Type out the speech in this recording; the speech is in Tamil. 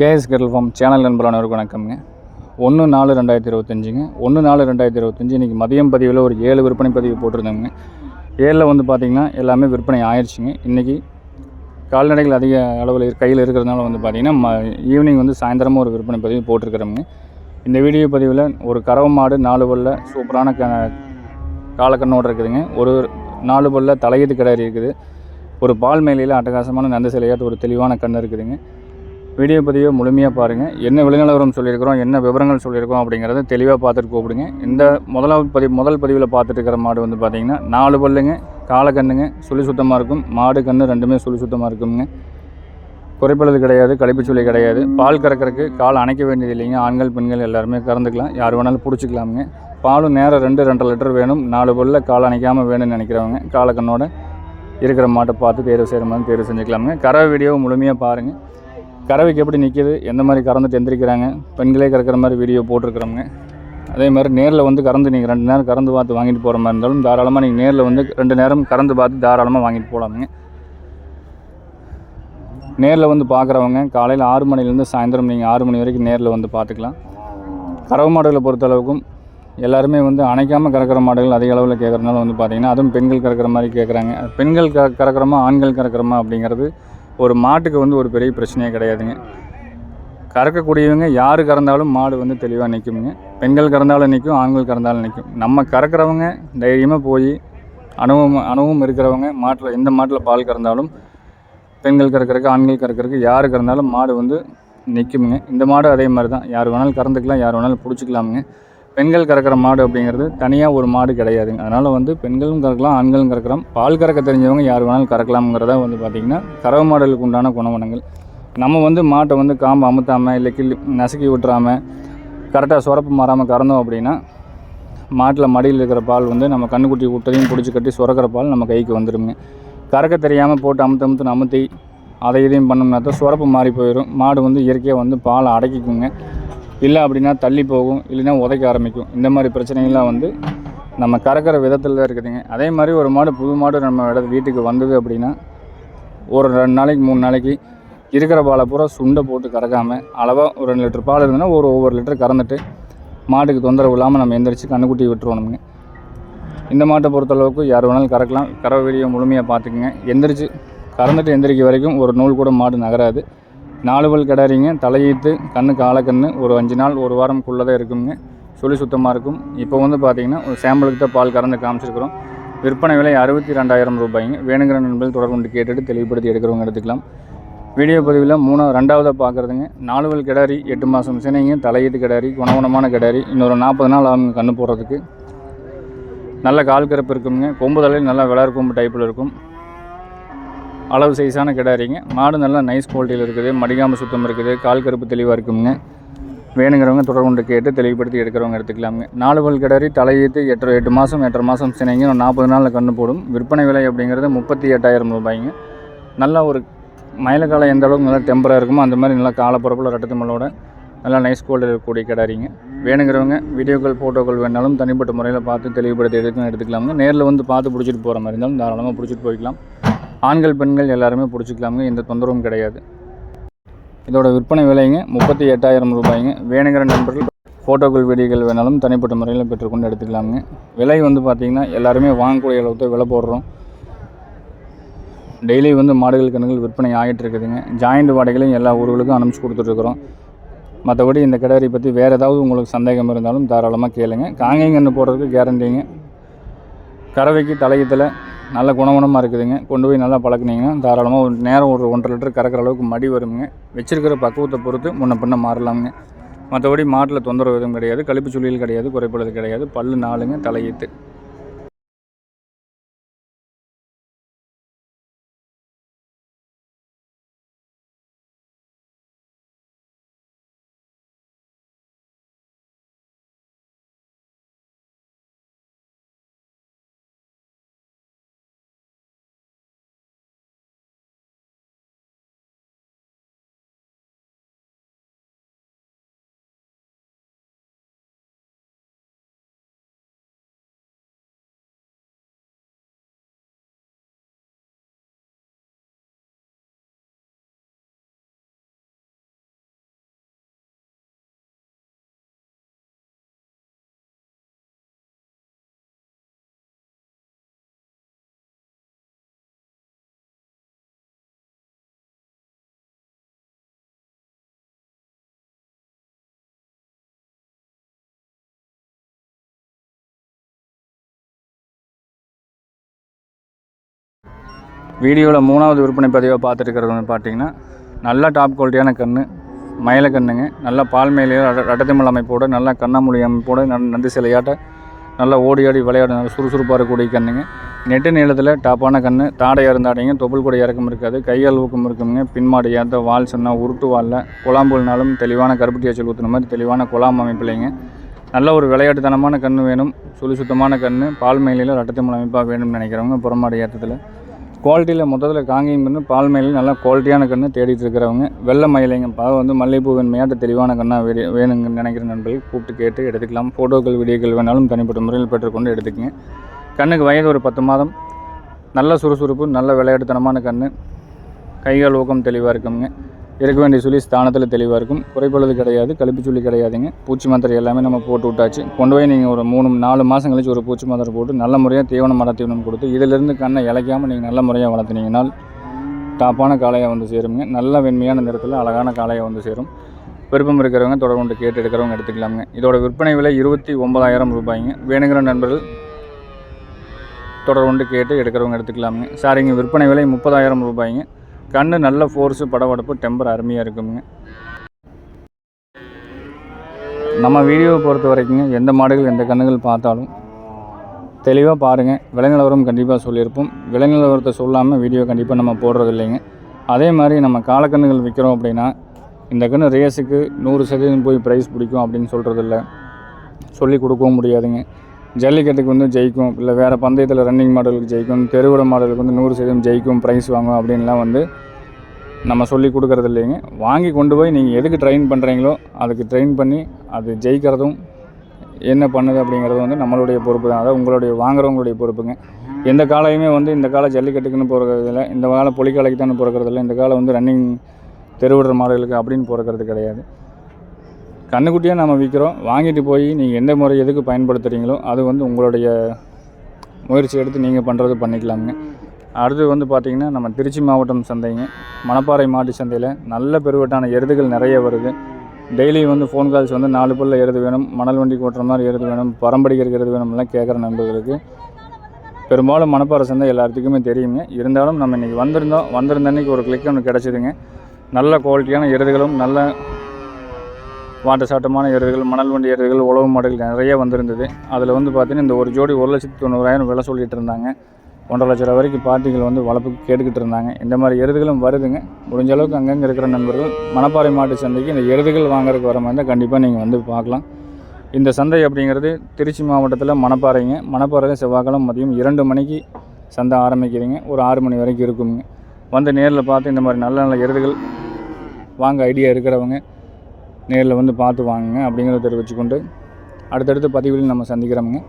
கேஎஸ் கெட்டல் ஃபார்ம் சேனல் நண்பரானவருக்கு வணக்கம்ங்க. ஒன்று நாலு ரெண்டாயிரத்தி இருபத்தஞ்சுங்க. ஒன்று நாலு ரெண்டாயிரத்தி இருபத்தஞ்சி இன்றைக்கி மதியம் பதிவில் ஒரு ஏழு விற்பனை பதிவு போட்டிருந்தோங்க ஏழில் வந்து பார்த்திங்கன்னா எல்லாமே விற்பனை ஆயிடுச்சுங்க இன்றைக்கி கால்நடைகள் அதிக அளவில் கையில் இருக்கிறதுனால வந்து பார்த்திங்கன்னா ம ஈவினிங் வந்து சாயந்தரமாக ஒரு விற்பனை பதிவு போட்டிருக்கிறோங்க இந்த வீடியோ பதிவில் ஒரு கறவை மாடு நாலு பல்ல சூப்பரான க காலக்கண்ணோடு இருக்குதுங்க. ஒரு நாலு பல்ல தலையீட்டு கிடாரி இருக்குது. ஒரு பால் மேலையில் அட்டகாசமான நந்த சிலையாட்டு ஒரு தெளிவான கண் இருக்குதுங்க. வீடியோ பதிவை முழுமையாக பாருங்கள் என்ன விளைநிலவரம் சொல்லியிருக்கிறோம் என்ன விவரங்கள் சொல்லியிருக்கோம் அப்படிங்கிறத தெளிவாக பார்த்துட்டு கூப்பிடுங்க. இந்த முதலாவது பதிவு முதல் பதிவில் பார்த்துட்டு இருக்கிற மாடு வந்து பார்த்திங்கன்னா நாலு பல்லுங்க காலக்கண்ணுங்க சுழி சுத்தமாக இருக்கும். மாடு கன்று ரெண்டுமே சுழி சுத்தமாக இருக்குங்க. குறைப்பழுது கிடையாது கழிப்பு சுழி கிடையாது. பால் கறக்கறக்கு கால் அணைக்க வேண்டியது இல்லைங்க. ஆண்கள் பெண்கள் எல்லாருமே கறந்துக்கலாம். யார் வேணாலும் பிடிச்சிக்கலாமுங்க. பாலும் நேரம் ரெண்டு ரெண்டரை லிட்டர் வேணும். நாலு பல்ல கால் அணைக்காமல் வேணும்னு நினைக்கிறவங்க காலக்கண்ணோட இருக்கிற மாட்டை பார்த்து தேர்வு செய்கிற மாதிரி தேர்வு செஞ்சுக்கலாமுங்க. கறவை வீடியோ முழுமையாக பாருங்கள் கறவைக்கு எப்படி நிற்கிது எந்த மாதிரி கறந்துட்டு எந்திரிக்கிறாங்க பெண்களே கறக்கிற மாதிரி வீடியோ போட்டிருக்கிறோங்க அதே மாதிரி நேரில் வந்து கறந்து நீங்கள் ரெண்டு நேரம் கறந்து பார்த்து வாங்கிட்டு போகிற மாதிரி இருந்தாலும் தாராளமாக நீங்கள் நேரில் வந்து ரெண்டு நேரம் கறந்து பார்த்து தாராளமாக வாங்கிட்டு போகலாமுங்க நேரில் வந்து பார்க்குறவங்க காலையில் ஆறு மணிலேருந்து சாயந்தரம் நீங்கள் ஆறு மணி வரைக்கும் நேரில் வந்து பார்த்துக்கலாம். கறவை மாடுகளை பொறுத்தளவுக்கும் எல்லாருமே வந்து அணைக்காமல் கறக்கிற மாடுகள் அதிக அளவில் கேட்குறதுனால வந்து பார்த்திங்கன்னா அதுவும் பெண்கள் கறக்கிற மாதிரி கேட்குறாங்க பெண்கள் க கறக்கிறோமா ஆண்கள் கறக்கிறோமா அப்படிங்கிறது ஒரு மாட்டுக்கு வந்து ஒரு பெரிய பிரச்சனையே கிடையாதுங்க. கறக்கக்கூடியவங்க யார் கறந்தாலும் மாடு வந்து தெளிவாக நிற்குமுங்க பெண்கள் கறந்தாலும் நிற்கும் ஆண்கள் கறந்தாலும் நிற்கும் நம்ம கறக்கிறவங்க தைரியமாக போய் அனுபவம் அனுபவம் இருக்கிறவங்க மாட்டில் எந்த மாட்டில் பால் கறந்தாலும் பெண்கள் கறக்கிறதுக்கு ஆண்கள் கறக்கிறதுக்கு யார் கறந்தாலும் மாடு வந்து நிற்குமுங்க இந்த மாடு அதே மாதிரி தான் யார் வேணாலும் கறந்துக்கலாம் யார் வேணாலும் பிடிச்சிக்கலாமுங்க. பெண்கள் கறக்கிற மாடு அப்படிங்கிறது தனியாக ஒரு மாடு கிடையாதுங்க அதனால் வந்து பெண்களும் கறக்கலாம் ஆண்களும் கறக்கலாம். பால் கறக்க தெரிஞ்சவங்க யார் வேணாலும் கறக்கலாம்ங்கிறதா வந்து பார்த்திங்கன்னா கறவை மாடுகளுக்கு உண்டான குணவனங்கள். நம்ம வந்து மாட்டை வந்து காம்பு அமுத்தாமல் இல்லை கிள்ளி நசுக்கி விட்டுறாமல் கரெக்டாக சுரப்பு மாறாமல் கறந்தோம் அப்படின்னா மாட்டில் மடியில் இருக்கிற பால் வந்து நம்ம கண்ணுக்குட்டி விட்டதையும் பிடிச்சி கட்டி சுரக்கிற பால் நம்ம கைக்கு வந்துடுங்க கறக்க தெரியாமல் போட்டு அமுத்து அமுத்து அமுத்தி அதை இதையும் பண்ணோம்னா தான் சுரப்பு மாறி போயிடும் மாடு வந்து இயற்கையாக வந்து பாலை அடக்கிக்குங்க. இல்லை அப்படின்னா தள்ளி போகும் இல்லைன்னா உதைக்க ஆரம்பிக்கும். இந்த மாதிரி பிரச்சனைகள்லாம் வந்து நம்ம கறக்கிற விதத்தில் தான் இருக்குதுங்க. அதே மாதிரி ஒரு மாடு புது மாடு நம்ம இட வீட்டுக்கு வந்தது அப்படின்னா ஒரு ரெண்டு நாளைக்கு மூணு நாளைக்கு இருக்கிற பாலை பூரா சுண்டை போட்டு கறக்காமல் அளவாக ஒரு ரெண்டு லிட்டர் பால் இருந்ததுன்னா ஒரு ஒவ்வொரு லிட்டர் கறந்துட்டு மாட்டுக்கு தொந்தரவு இல்லாமல் நம்ம எந்திரிச்சு கண்ணுக்குட்டி விட்டுருவோம்ங்க. இந்த மாட்டை பொறுத்தளவுக்கு யார் வேணாலும் கறக்கலாம். கறவை வீடியோ முழுமையாக பார்த்துக்குங்க. எந்திரிச்சு கறந்துட்டு எந்திரிக்க வரைக்கும் ஒரு நூல் கூட மாடு நகராது. நாலுவல் கிடாரிங்க தலையீத்து கண்ணு காலக்கண்ணு ஒரு அஞ்சு நாள் ஒரு வாரம்குள்ளே தான் இருக்குங்க. சுழி சுத்தமாக இருக்கும். இப்போ வந்து பார்த்திங்கன்னா ஒரு சாம்பிளுக்கு தான் பால் கறந்து காமிச்சிருக்கிறோம். விற்பனை விலை அறுபத்தி ரெண்டாயிரம் ரூபாய்ங்க. வேணுங்கிற நண்பர்கள் தொடர்பு கொண்டு கேட்டுட்டு தெளிவுபடுத்தி எடுக்கிறவங்க எடுத்துக்கலாம். வீடியோ பதிவில் மூணாவது ரெண்டாவதாக பார்க்குறதுங்க நாலுவல் கிடாரி எட்டு மாதம் சினைங்க தலையீத்து கிடாரி குணகுணமான கிடாரி இன்னொரு நாற்பது நாள் ஆகுங்க கண்ணு போடுறதுக்கு. நல்ல கால் கருப்பு இருக்குங்க. கொம்பு தலையில் நல்லா விளார் கொம்பு டைப்பில் இருக்கும். அளவு சைஸான கிடாரிங்க மாடு நல்லா நைஸ் குவாலிட்டியில் இருக்குது. மடிக்காமல் சுத்தம் இருக்குது. கால் கருப்பு தெளிவாக இருக்குங்க. வேணுங்கிறவங்க தொடர்பு கொண்டு கேட்டு தெளிவுபடுத்தி எடுக்கிறவங்க எடுத்துக்கலாமுங்க. நாலு பல் கிடாரி தலையீத்து எட்டு எட்டு மாதம் எட்டரை மாதம் சினைங்க. ஒரு நாற்பது நாளில் கண்ணு போடும். விற்பனை விலை அப்படிங்கிறது முப்பத்தி எட்டாயிரம் ரூபாய்ங்க. நல்லா ஒரு மயிலக்காலம் எந்த அளவுக்கு நல்லா டெம்பராக இருக்குமோ அந்த மாதிரி நல்லா காலப்பரப்பில் ரெட்டத்தமலோட நல்லா நைஸ் குவாலிட்டியில் இருக்கக்கூடிய கிடாரிங்க வேணுங்கிறவங்க வீடியோக்கள் ஃபோட்டோக்கள் வேணாலும் தனிப்பட்ட முறையில் பார்த்து தெளிவுபடுத்தி எடுக்கணும் எடுத்துக்கலாமுங்க. நேரில் வந்து பார்த்து பிடிச்சிட்டு போகிற மாதிரி இருந்தாலும் தாராளமாக பிடிச்சிட்டு போய்க்கலாம். ஆண்கள் பெண்கள் எல்லாருமே பிடிச்சிக்கலாமுங்க. எந்த தொந்தரவும் கிடையாது. இதோட விற்பனை விலைங்க முப்பத்தி எட்டாயிரம் ரூபாய்ங்க. வேணுங்கிற நண்பர்கள் ஃபோட்டோக்கள் வீடியோக்கள் வேணாலும் தனிப்பட்ட முறையில் பெற்றுக்கொண்டு எடுத்துக்கலாமுங்க. விலை வந்து பார்த்திங்கன்னா எல்லாருமே வாங்கக்கூடிய அளவுக்கு விலை போடுறோம். டெய்லி வந்து மாடுகள் கண்ணுகள் விற்பனை ஆகிட்டு இருக்குதுங்க. ஜாயிண்ட் வாடகைகளையும் எல்லா ஊர்களுக்கும் அனுப்பிச்சு கொடுத்துட்ருக்குறோம் மற்றபடி இந்த கிடாரி பற்றி வேறு ஏதாவது உங்களுக்கு சந்தேகம் இருந்தாலும் தாராளமாக கேளுங்க. காங்கைங்கன்னு போடுறதுக்கு கேரண்டிங்க கறவைக்கு தலையத்தில் நல்ல குணகுணமாக இருக்குதுங்க. கொண்டு போய் நல்லா பழக்குனீங்கன்னா தாராளமாக ஒரு நேரம் ஒரு ஒன்றரை லிட்டர் கறக்கிற அளவுக்கு மடி வருங்க. வச்சிருக்கிற பக்குவத்தை பொறுத்து முன்ன பின்ன மாறலாமுங்க. மற்றபடி மாட்டில் தொந்தரவு எதுவும் கிடையாது. கழிப்பு சுழியில் கிடையாது குறைப்படுறது கிடையாது. பல்லு நாலுங்க தலையீத்து வீடியோவில் மூணாவது விற்பனை பதிவாக பார்த்துட்டு வந்து பார்த்தீங்கன்னா நல்ல டாப் குவாலிட்டியான கன்று மயில கண்ணுங்க நல்லா பால் மேலேயோ ரட்டத்திமல் அமைப்போட நல்லா கண்ணாமொழி அமைப்போட நன் நண்டு சிலையாட்ட நல்லா ஓடி ஆடி விளையாட நல்லா சுறுசுறுப்பாக இருக்கக்கூடிய கண்ணுங்க. நெட்டு நீளத்தில் டாப்பான கன்று தாடை இருந்தாடைங்க தொப்புள் கூட இறக்கம் இருக்காது கையால் ஊக்கம் இருக்குங்க பின்மாடி ஏற்ற வால் சொன்னால் உருட்டு வாலில் குழாம்புனாலும் தெளிவான கருப்பட்டி வச்சல் ஊற்றுன மாதிரி தெளிவான குழாம் அமைப்பில்லைங்க. நல்ல ஒரு விளையாட்டுத்தனமான கன்று வேணும் சுழி சுத்தமான கன்று பால் மேலையில் ரட்டத்திமல் அமைப்பாக வேணும்னு நினைக்கிறவங்க புறமாடி ஏற்றத்தில் குவாலிட்டியில் மொத்தத்தில் காங்கேயம் கன்று பால் மயிலையும் நல்லா குவாலிட்டியான கன்று தேடிட்டு இருக்கிறவங்க. வெள்ளை மயிலைங்க பாவம் வந்து மல்லிகைப்பூ வெண்மையாட்ட தெளிவான கண்ணாக வேடி வேணுங்கன்னு நினைக்கிற நண்பர்கள் கூப்பிட்டு கேட்டு எடுத்துக்கலாம். ஃபோட்டோக்கள் வீடியோக்கள் வேணாலும் தனிப்பட்ட முறையில் பெற்றுக்கொண்டு எடுத்துக்கங்க. கண்ணுக்கு வயது ஒரு பத்து மாதம். நல்ல சுறுசுறுப்பு நல்ல விளையாட்டுத்தனமான கன்று கைகால் ஊக்கம் தெளிவாக இருக்குங்க. இருக்க வேண்டிய சுழி ஸ்தானத்தில் தெளிவாக இருக்கும். குறைப்பழுது கிடையாது கழிப்பு சுழி கிடையாதுங்க. பூச்சி மாத்திரை எல்லாமே நம்ம போட்டு விட்டாச்சு. கொண்டு போய் நீங்கள் ஒரு மூணு நாலு மாதம் கழிச்சு ஒரு பூச்சி மாத்திரை போட்டு நல்ல முறையாக தீவனம் மட தீவனம் கொடுத்து இதிலிருந்து கண்ணை இழைக்காமல் நீங்கள் நல்ல முறையாக வளர்த்துனீங்கன்னால் டாப்பான காளையாக வந்து சேருங்க நல்ல வெண்மையான நிறத்தில் அழகான காளையாக வந்து சேரும். விருப்பம் இருக்கிறவங்க தொடர்பு கொண்டு கேட்டு எடுக்கிறவங்க எடுத்துக்கலாமுங்க. இதோட விற்பனை விலை இருபத்தி ஒன்பதாயிரம் ரூபாய்ங்க. வேணுங்கிற நண்பர்கள் தொடர்பு கொண்டு கேட்டு எடுக்கிறவங்க எடுத்துக்கலாமுங்க. சாரிங்க விற்பனை விலை முப்பதாயிரம் ரூபாய்ங்க. கண்ணு நல்ல ஃபோர்ஸு படபடப்பு டெம்பர் அருமையாக இருக்குங்க. நம்ம வீடியோவை பொறுத்த வரைக்குங்க எந்த மாடுகள் எந்த கண்ணுகள் பார்த்தாலும் தெளிவாக பாருங்கள் விலை கண்டிப்பாக சொல்லியிருப்போம். விலை சொல்லாமல் வீடியோ கண்டிப்பாக நம்ம போடுறது இல்லைங்க அதே மாதிரி நம்ம காலக்கண்ணுகள் விற்கிறோம் அப்படின்னா இந்த கன்று ரேஸுக்கு நூறு சதவீதம் போய் ப்ரைஸ் பிடிக்கும் அப்படின்னு சொல்கிறது இல்லை சொல்லி கொடுக்கவும் முடியாதுங்க. ஜல்லிக்கட்டுக்கு வந்து ஜெயிக்கும் இல்லை வேறு பந்தயத்தில் ரன்னிங் மாடலுக்கு ஜெயிக்கும் தெருவிட மாடலுக்கு வந்து நூறு சதவீதம் ஜெயிக்கும் ப்ரைஸ் வாங்கும் அப்படின்லாம் வந்து நம்ம சொல்லி கொடுக்குறது இல்லைங்க. வாங்கி கொண்டு போய் நீங்கள் எதுக்கு ட்ரெயின் பண்ணுறீங்களோ அதுக்கு ட்ரெயின் பண்ணி அது ஜெயிக்கிறதும் என்ன பண்ணுது அப்படிங்கிறது வந்து நம்மளுடைய பொறுப்பு தான். அதாவது உங்களுடைய வாங்குறவங்களுடைய பொறுப்புங்க. எந்த காலையுமே வந்து இந்த காலம் ஜல்லிக்கட்டுக்குன்னு பிறக்கிறதில்ல இந்த காலம் பொலிக்காலைக்கு தானே பிறக்கிறதில்ல இந்த காலம் வந்து ரன்னிங் தெருவிடுற மாடலுக்கு அப்படின்னு பிறக்கிறது கிடையாது. கண்ணுக்குட்டியாக நம்ம விற்கிறோம் வாங்கிட்டு போய் நீங்கள் எந்த முறை எதுக்கு பயன்படுத்துகிறீங்களோ அது வந்து உங்களுடைய முயற்சி எடுத்து நீங்கள் பண்ணுறது பண்ணிக்கலாமுங்க. அடுத்து வந்து பார்த்திங்கன்னா நம்ம திருச்சி மாவட்டம் சந்தைங்க. மணப்பாறை மாட்டு சந்தையில் நல்ல பெருவட்டான எருதுகள் நிறைய வருது. டெய்லி வந்து ஃபோன் கால்ஸ் வந்து நாலு பல்ல எருது வேணும். மணல் வண்டி ஓட்டுற மாதிரி எருது வேணும். பரம்படிக்கிறதுக்கு எருது வேணும்லாம் கேட்குற நண்பர்களுக்கு பெரும்பாலும் மணப்பாறை சந்தை எல்லாத்துக்குமே தெரியுங்க. இருந்தாலும் நம்ம இன்றைக்கி வந்திருந்தோம். வந்திருந்த அன்றைக்கி ஒரு கிளிக் ஒன்று கிடச்சிதுங்க. நல்ல குவாலிட்டியான எருதுகளும் நல்ல வாட்ட சாட்டமான எருதுகள் மணல் வண்டி எருதுகள் உழவு மாடுகள் நிறைய வந்திருந்தது. அதில் வந்து பார்த்தீங்கன்னா இந்த ஒரு ஜோடி ஒரு லட்சத்து தொண்ணூறாயிரம் விலை சொல்லிட்டு இருந்தாங்க. ஒன்றரை லட்ச ரூபா வரைக்கும் பார்ட்டிகள் வந்து வளர்ப்புக்கு கேட்டுக்கிட்டு இருந்தாங்க. இந்த மாதிரி எருதுகளும் வருதுங்க. முடிஞ்ச அளவுக்கு அங்கங்கே இருக்கிற நண்பர்கள் மணப்பாறை மாட்டு சந்தைக்கு இந்த எருதுகள் வாங்குறதுக்கு வர மாதிரி இருந்தால் கண்டிப்பாக நீங்கள் வந்து பார்க்கலாம். இந்த சந்தை அப்படிங்கிறது திருச்சி மாவட்டத்தில் மணப்பாறைங்க. மணப்பாறை செவ்வாய்க்கிழமை மதியம் இரண்டு மணிக்கு சந்தை ஆரம்பிக்கிறீங்க ஒரு ஆறு மணி வரைக்கும் இருக்குங்க. வந்து நேரில் பார்த்து இந்த மாதிரி நல்ல நல்ல எருதுகள் வாங்க ஐடியா இருக்கிறவங்க நேரில் வந்து பார்த்து வாங்குங்க அப்படிங்கிறத தெரிவிச்சுக்கொண்டு அடுத்தடுத்த பதிவுகளில் நம்ம சந்திக்கிறோமுங்க.